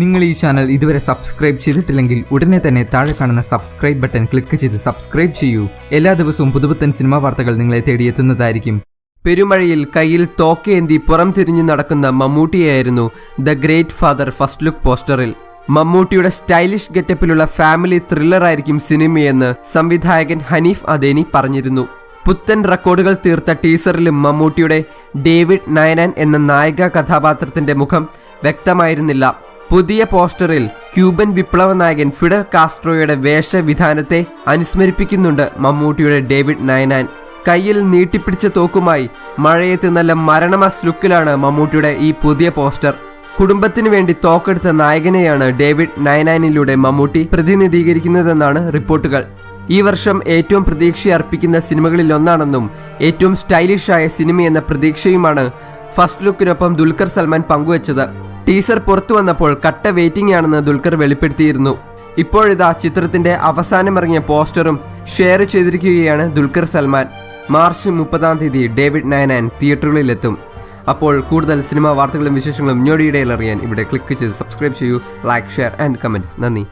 നിങ്ങൾ ഈ ചാനൽ ഇതുവരെ സബ്സ്ക്രൈബ് ചെയ്തിട്ടില്ലെങ്കിൽ ഉടനെ തന്നെ താഴെ കാണുന്ന സബ്സ്ക്രൈബ് ബട്ടൺ ക്ലിക്ക് ചെയ്ത് സബ്സ്ക്രൈബ് ചെയ്യൂ. എല്ലാ ദിവസവും പുതുപുത്തൻ സിനിമാ വാർത്തകൾ നിങ്ങളെ തേടിയെത്തുന്നതായിരിക്കും. പെരുമഴയിൽ കയ്യിൽ തോക്കേന്തി പുറം തിരിഞ്ഞു നടക്കുന്ന മമ്മൂട്ടിയായിരുന്നു the great father first look പോസ്റ്ററിൽ മമ്മൂട്ടിയുടെ സ്റ്റൈലിഷ് ഗെറ്റപ്പിലുള്ള ഫാമിലി ത്രില്ലറായിരിക്കും സിനിമയെന്ന് സംവിധായകൻ ഹനീഫ് അദേനി പറഞ്ഞിരുന്നു. പുത്തൻ റെക്കോർഡുകൾ തീർത്ത ടീസറിലും മമ്മൂട്ടിയുടെ ഡേവിഡ് നയനാൻ എന്ന നായിക കഥാപാത്രത്തിന്റെ മുഖം വ്യക്തമായിരുന്നില്ല. പുതിയ പോസ്റ്ററിൽ ക്യൂബൻ വിപ്ലവ നായകൻ ഫിഡൽ കാസ്ട്രോയുടെ വേഷവിധാനത്തെ അനുസ്മരിപ്പിക്കുന്നുണ്ട് മമ്മൂട്ടിയുടെ ഡേവിഡ് നയനാൻ. കയ്യിൽ നീട്ടിപ്പിടിച്ച തോക്കുമായി മഴയത്ത് നല്ല മരണമസ് ലുക്കിലാണ് മമ്മൂട്ടിയുടെ ഈ പുതിയ പോസ്റ്റർ. കുടുംബത്തിന് വേണ്ടി തോക്കെടുത്ത നായകനെയാണ് ഡേവിഡ് നയനാനിലൂടെ മമ്മൂട്ടി പ്രതിനിധീകരിക്കുന്നതെന്നാണ് റിപ്പോർട്ടുകൾ. ഈ വർഷം ഏറ്റവും പ്രതീക്ഷ അർപ്പിക്കുന്ന സിനിമകളിൽ ഒന്നാണെന്നും ഏറ്റവും സ്റ്റൈലിഷായ സിനിമയെന്ന പ്രതീക്ഷയുമാണ് ഫസ്റ്റ് ലുക്കിനൊപ്പം ദുൽഖർ സൽമാൻ പങ്കുവച്ചത്. ടീസർ പുറത്തു വന്നപ്പോൾ കട്ട വെയിറ്റിംഗ് ആണെന്ന് ദുൽഖർ വെളിപ്പെടുത്തിയിരുന്നു. ഇപ്പോഴിതാ ചിത്രത്തിന്റെ അവസാനമിറങ്ങിയ പോസ്റ്ററും ഷെയർ ചെയ്തിരിക്കുകയാണ് ദുൽഖർ സൽമാൻ. മാർച്ച് മുപ്പതാം തീയതി ഡേവിഡ് നയനാൻ തിയേറ്ററുകളിലെത്തും. അപ്പോൾ കൂടുതൽ സിനിമാ വാർത്തകളും വിശേഷങ്ങളും ഞൊടിയിടയിൽ അറിയാൻ ഇവിടെ ക്ലിക്ക് ചെയ്ത് സബ്സ്ക്രൈബ് ചെയ്യൂ ലൈക്ക് ഷെയർ ആൻഡ് കമന്റ് നന്ദി.